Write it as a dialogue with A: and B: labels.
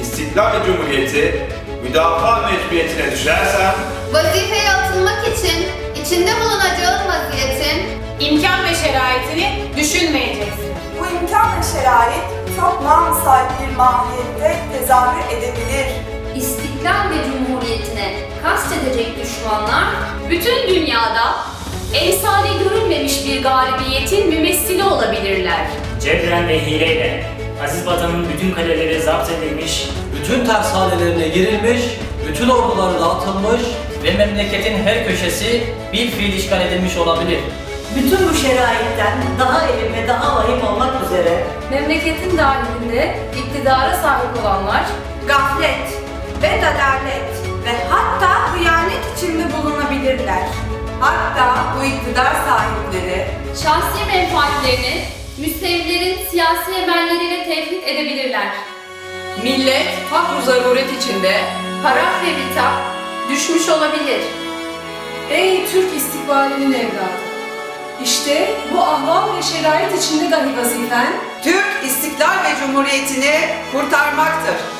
A: İstiklal Cumhuriyeti müdafaa mecburiyetine düşersem
B: Vazifeye atılmak için içinde bulunacağın vaziyetin imkan ve şeraitini düşünmeyeceksin.
C: Bu imkan ve şerait çok namsal bir mahiyette tezahür edebilir.
D: İstiklal ve Cumhuriyetine kastedecek düşmanlar bütün dünyada emsali görülmemiş bir galibiyetin mümessili olabilirler.
E: Cebren ve hileyle aziz vatanın bütün kaleleri zapt edilmiş
F: bütün tersanelerine girilmiş, bütün orduları dağıtılmış
E: ve memleketin her köşesi bir fiil işgal edilmiş olabilir.
G: Bütün bu şeraitten daha elim ve daha vahim olmak üzere
D: Memleketin dahilinde iktidara sahip olanlar
C: Gaflet ve dalalet ve hatta hıyanet içinde bulunabilirler. Hatta bu iktidar sahipleri
D: şahsi menfaatlerini müstevlilerin siyasi emelleriyle tevhid edebilirler.
H: millet fakr zaruret içinde
D: Harap ve bitap düşmüş olabilir.
I: Ey Türk istikbalinin evladı! İşte bu ahval ve şerait içinde dahi vazifen
J: Türk İstiklal ve Cumhuriyeti'ni kurtarmaktır.